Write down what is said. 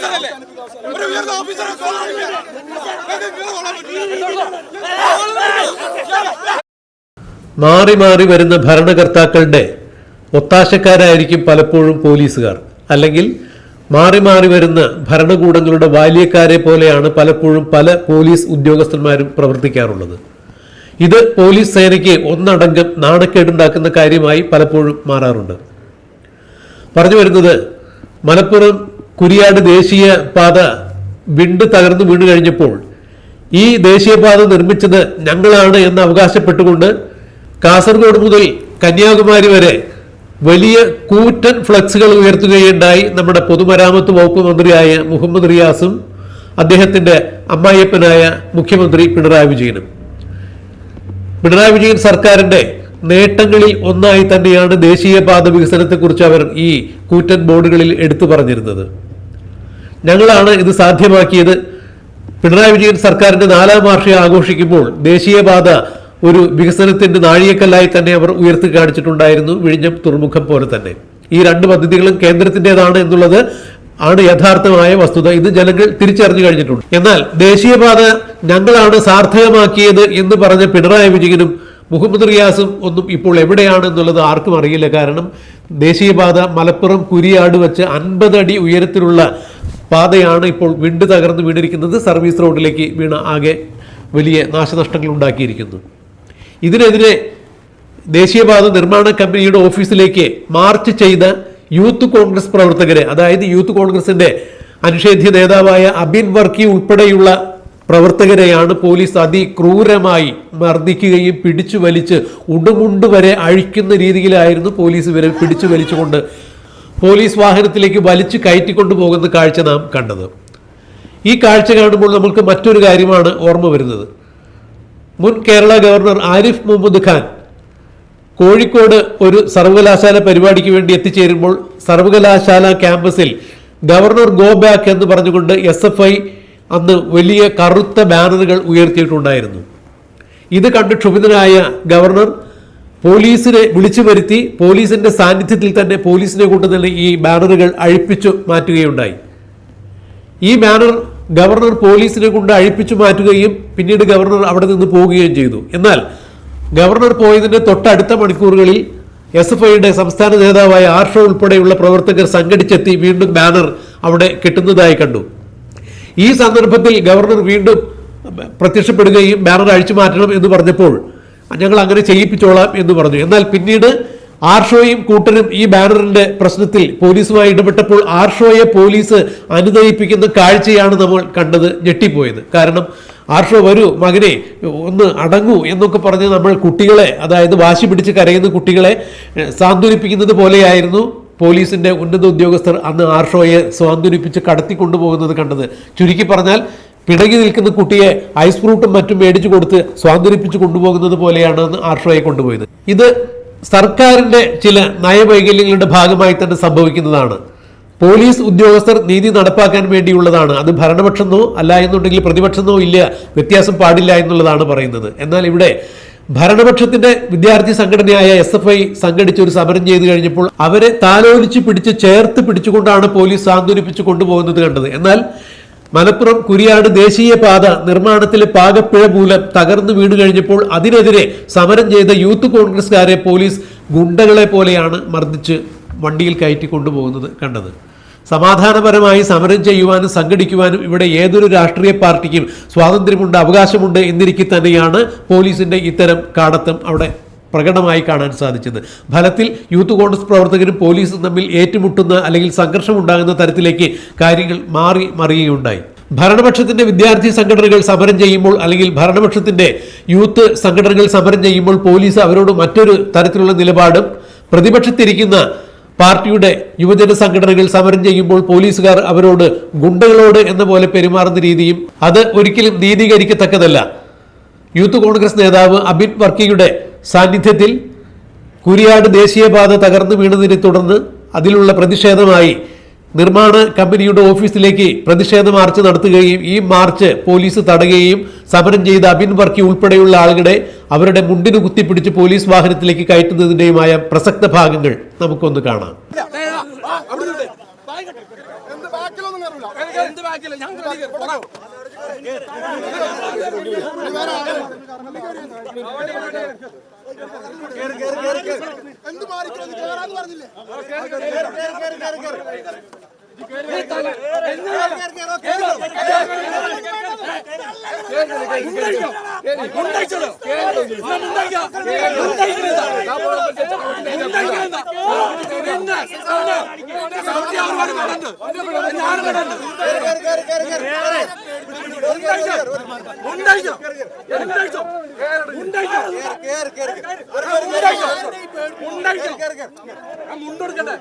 ഒരു ഉയർന്ന ഓഫീസറെ. മാറി മാറി വരുന്ന ഭരണകർത്താക്കളുടെ ഒത്താശക്കാരായിരിക്കും പലപ്പോഴും പോലീസുകാർ. അല്ലെങ്കിൽ മാറി മാറി വരുന്ന ഭരണകൂടങ്ങളുടെ ബാല്യക്കാരെ പോലെയാണ് പലപ്പോഴും പല പോലീസ് ഉദ്യോഗസ്ഥന്മാരും പ്രവർത്തിക്കാറുള്ളത്. ഇത് പോലീസ് സേനയ്ക്ക് ഒന്നടങ്കം നാണക്കേടുണ്ടാക്കുന്ന കാര്യമായി പലപ്പോഴും മാറാറുണ്ട്. പറഞ്ഞു വരുന്നത് മലപ്പുറം കുരിയാട് ദേശീയ പാത വിണ്ട് തകർന്നു വീണ് കഴിഞ്ഞപ്പോൾ ഈ ദേശീയപാത നിർമ്മിച്ചത് ഞങ്ങളാണ് എന്ന് അവകാശപ്പെട്ടുകൊണ്ട് കാസർഗോഡ് മുതൽ കന്യാകുമാരി വരെ വലിയ കൂറ്റൻ ഫ്ലക്സുകൾ ഉയർത്തുകയുണ്ടായി നമ്മുടെ പൊതുമരാമത്ത് വകുപ്പ് മന്ത്രിയായ മുഹമ്മദ് റിയാസും അദ്ദേഹത്തിന്റെ അമ്മായിയപ്പനായ മുഖ്യമന്ത്രി പിണറായി വിജയനും. പിണറായി വിജയൻ സർക്കാരിന്റെ നേട്ടങ്ങളിൽ ഒന്നായി തന്നെയാണ് ദേശീയപാത വികസനത്തെക്കുറിച്ച് അവർ ഈ കൂറ്റൻ ബോർഡുകളിൽ എടുത്തു പറഞ്ഞിരുന്നത്. ഞങ്ങളാണ് ഇത് സാധ്യമാക്കിയത്. പിണറായി വിജയൻ സർക്കാരിന്റെ നാലാം വാർഷികം ആഘോഷിക്കുമ്പോൾ ദേശീയപാത ഒരു വികസനത്തിന്റെ നാഴികക്കല്ലായി തന്നെ അവർ ഉയർത്തി കാണിച്ചിട്ടുണ്ടായിരുന്നു വിഴിഞ്ഞം തുറമുഖം പോലെ തന്നെ. ഈ രണ്ട് പദ്ധതികളും കേന്ദ്രത്തിന്റെതാണ് എന്നുള്ളത് ആണ് യഥാർത്ഥമായ വസ്തുത. ഇത് ജനങ്ങൾ തിരിച്ചറിഞ്ഞു കഴിഞ്ഞിട്ടുണ്ട്. എന്നാൽ ദേശീയപാത ഞങ്ങളാണ് സാർത്ഥകമാക്കിയത് എന്ന് പറഞ്ഞ പിണറായി വിജയനും മുഹമ്മദ് റിയാസും ഒന്നും ഇപ്പോൾ എവിടെയാണ് എന്നുള്ളത് ആർക്കും അറിയില്ല. കാരണം ദേശീയപാത മലപ്പുറം കുരിയാട് വെച്ച് അൻപത് അടി ഉയരത്തിലുള്ള പാതയാണ് ഇപ്പോൾ വിണ്ട് തകർന്ന് വീണിരിക്കുന്നത്. സർവീസ് റോഡിലേക്ക് വീണ ആകെ വലിയ നാശനഷ്ടങ്ങൾ ഉണ്ടാക്കിയിരിക്കുന്നു. ഇതിനെതിരെ ദേശീയപാത നിർമ്മാണ കമ്പനിയുടെ ഓഫീസിലേക്ക് മാർച്ച് ചെയ്ത യൂത്ത് കോൺഗ്രസ് പ്രവർത്തകരെ അതായത് യൂത്ത് കോൺഗ്രസിന്റെ അനുഷേധ്യ നേതാവായ അബിൻ വർക്കി ഉൾപ്പെടെയുള്ള പ്രവർത്തകരെയാണ് പോലീസ് അതിക്രൂരമായി മർദ്ദിക്കുകയും പിടിച്ചു വലിച്ച് ഉടുമുണ്ട് വരെ അഴിക്കുന്ന രീതിയിലായിരുന്നു പോലീസ് ഇവരെ പിടിച്ചു വലിച്ചുകൊണ്ട് പോലീസ് വാഹനത്തിലേക്ക് വലിച്ചു കയറ്റിക്കൊണ്ടുപോകുന്ന കാഴ്ച നാം കണ്ടത്. ഈ കാഴ്ച കാണുമ്പോൾ നമുക്ക് മറ്റൊരു കാര്യമാണ് ഓർമ്മ വരുന്നത്. മുൻ കേരള ഗവർണർ ആരിഫ് മുഹമ്മദ് ഖാൻ കോഴിക്കോട് ഒരു സർവകലാശാല പരിപാടിക്ക് വേണ്ടി എത്തിച്ചേരുമ്പോൾ സർവകലാശാല ക്യാമ്പസിൽ ഗവർണർ ഗോ ബാക്ക് എന്ന് പറഞ്ഞുകൊണ്ട് എസ് എഫ് ഐ അന്ന് വലിയ കറുത്ത ബാനറുകൾ ഉയർത്തിയിട്ടുണ്ടായിരുന്നു. ഇത് കണ്ട് ക്ഷുഭിതനായ ഗവർണർ പോലീസിനെ വിളിച്ചു വരുത്തി പോലീസിന്റെ സാന്നിധ്യത്തിൽ തന്നെ പോലീസിനെ കൊണ്ട് തന്നെ ഈ ബാനറുകൾ അഴിപ്പിച്ചു മാറ്റുകയുണ്ടായി. ഈ ബാനർ ഗവർണർ പോലീസിനെ കൊണ്ട് അഴിപ്പിച്ചു മാറ്റുകയും പിന്നീട് ഗവർണർ അവിടെ നിന്ന് പോവുകയും ചെയ്തു. എന്നാൽ ഗവർണർ പോയതിന്റെ തൊട്ടടുത്ത മണിക്കൂറുകളിൽ എസ് എഫ് ഐയുടെ സംസ്ഥാന നേതാവായ ആർഷോ ഉൾപ്പെടെയുള്ള പ്രവർത്തകർ സംഘടിച്ചെത്തി വീണ്ടും ബാനർ അവിടെ കിട്ടുന്നതായി കണ്ടു. ഈ സന്ദർഭത്തിൽ ഗവർണർ വീണ്ടും പ്രത്യക്ഷപ്പെടുകയും ബാനർ അഴിച്ചു മാറ്റണം എന്ന് പറഞ്ഞപ്പോൾ ഞങ്ങൾ അങ്ങനെ ചെയ്യിപ്പിച്ചോളാം എന്ന് പറഞ്ഞു. എന്നാൽ പിന്നീട് ആർഷോയും കൂട്ടരും ഈ ബാനറിന്റെ പ്രശ്നത്തിൽ പോലീസുമായി ഇടപെട്ടപ്പോൾ ആർഷോയെ പോലീസ് അനുനയിപ്പിക്കുന്ന കാഴ്ചയാണ് നമ്മൾ കണ്ടത് ഞെട്ടിപ്പോയത്. കാരണം ആർഷോ വരൂ മകനെ ഒന്ന് അടങ്ങൂ എന്നൊക്കെ പറഞ്ഞ് നമ്മൾ കുട്ടികളെ അതായത് വാശി പിടിച്ച് കരയുന്ന കുട്ടികളെ സാന്ത്വനിപ്പിക്കുന്നത് പോലെയായിരുന്നു പോലീസിന്റെ ഉന്നത ഉദ്യോഗസ്ഥർ അന്ന് ആർഷോയെ സ്വാന്തനിപ്പിച്ച് കടത്തിക്കൊണ്ടുപോകുന്നത് കണ്ടത്. ചുരുക്കി പറഞ്ഞാൽ പിണങ്ങി നിൽക്കുന്ന കുട്ടിയെ ഐസ് ഫ്രൂട്ടും മറ്റും മേടിച്ചു കൊടുത്ത് സ്വാതന്ത്ര്യപ്പിച്ച് കൊണ്ടുപോകുന്നത് പോലെയാണ് ആർഷോയെ കൊണ്ടുപോയത്. ഇത് സർക്കാരിന്റെ ചില നയവൈകല്യങ്ങളുടെ ഭാഗമായി തന്നെ സംഭവിക്കുന്നതാണ്. പോലീസ് ഉദ്യോഗസ്ഥർ നീതി നടപ്പാക്കാൻ വേണ്ടിയുള്ളതാണ്. അത് ഭരണപക്ഷമെന്നോ അല്ല എന്നുണ്ടെങ്കിൽ പ്രതിപക്ഷമെന്നോ ഇല്ല വ്യത്യാസം പാടില്ല എന്നുള്ളതാണ് പറയുന്നത്. എന്നാൽ ഇവിടെ ഭരണപക്ഷത്തിന്റെ വിദ്യാർത്ഥി സംഘടനയായ എസ് എഫ് ഐ സംഘടിച്ച ഒരു സമരം ചെയ്തു കഴിഞ്ഞപ്പോൾ അവരെ താലോലിച്ച് പിടിച്ച് ചേർത്ത് പിടിച്ചുകൊണ്ടാണ് പോലീസ് സാന്ത്വനിപ്പിച്ച് കൊണ്ടുപോകുന്നത് കണ്ടത്. എന്നാൽ മലപ്പുറം കുരിയാട് ദേശീയപാത നിർമ്മാണത്തിലെ പാകപ്പിഴ മൂലം തകർന്നു വീണു കഴിഞ്ഞപ്പോൾ അതിനെതിരെ സമരം ചെയ്ത യൂത്ത് കോൺഗ്രസ്കാരെ പോലീസ് ഗുണ്ടകളെ പോലെയാണ് മർദ്ദിച്ച് വണ്ടിയിൽ കയറ്റി കൊണ്ടുപോകുന്നത് കണ്ടത്. സമാധാനപരമായി സമരം ചെയ്യുവാനും സംഘടിക്കുവാനും ഇവിടെ ഏതൊരു രാഷ്ട്രീയ പാർട്ടിക്കും സ്വാതന്ത്ര്യമുണ്ട് അവകാശമുണ്ട് എന്നിരിക്കെ തന്നെയാണ് പോലീസിന്റെ ഇത്തരം കാടത്തം അവിടെ പ്രകടമായി കാണാൻ സാധിച്ചത്. ഫലത്തിൽ യൂത്ത് കോൺഗ്രസ് പ്രവർത്തകരും പോലീസും തമ്മിൽ ഏറ്റുമുട്ടുന്ന അല്ലെങ്കിൽ സംഘർഷം ഉണ്ടാകുന്ന തരത്തിലേക്ക് കാര്യങ്ങൾ മാറി മറിയുകയുണ്ടായി. ഭരണപക്ഷത്തിന്റെ വിദ്യാർത്ഥി സംഘടനകൾ സമരം ചെയ്യുമ്പോൾ അല്ലെങ്കിൽ ഭരണപക്ഷത്തിന്റെ യൂത്ത് സംഘടനകൾ സമരം ചെയ്യുമ്പോൾ പോലീസ് അവരോട് മറ്റൊരു തരത്തിലുള്ള നിലപാടും പ്രതിപക്ഷത്തിരിക്കുന്ന പാർട്ടിയുടെ യുവജന സംഘടനകൾ സമരം ചെയ്യുമ്പോൾ പോലീസുകാർ അവരോട് ഗുണ്ടകളോട് എന്ന പോലെ പെരുമാറുന്ന രീതിയും അത് ഒരിക്കലും നീതീകരിക്കത്തക്കതല്ല. യൂത്ത് കോൺഗ്രസ് നേതാവ് അബിൻ വർക്കിയുടെ സാന്നിധ്യത്തിൽ കുരിയാട് ദേശീയപാത തകർന്നു വീണതിനെ തുടർന്ന് അതിലുള്ള പ്രതിഷേധമായി നിർമ്മാണ കമ്പനിയുടെ ഓഫീസിലേക്ക് പ്രതിഷേധ മാർച്ച് നടത്തുകയും ഈ മാർച്ച് പോലീസ് തടയുകയും സമരം ചെയ്ത അബിൻ വർക്കി ഉൾപ്പെടെയുള്ള ആളുകളെ അവരുടെ മുണ്ടിന് കുത്തിപ്പിടിച്ച് പോലീസ് വാഹനത്തിലേക്ക് കയറ്റുന്നതിന്റെയുമായ പ്രസക്ത ഭാഗങ്ങൾ നമുക്കൊന്ന് കാണാം. എന്ത് ബാക്കിലൊന്നും ഞങ്ങൾ. എന്ത് മാറിക്കണം കേറാന്ന് പറഞ്ഞില്ലേ? ഉണ്ടായിക്കണെന്താ? പിന്നെ, പിന്നെ സൗദി ഒരുപാട് കടണ്ട്. ഞാനും മുണ്ടെടുക്കട്ടെ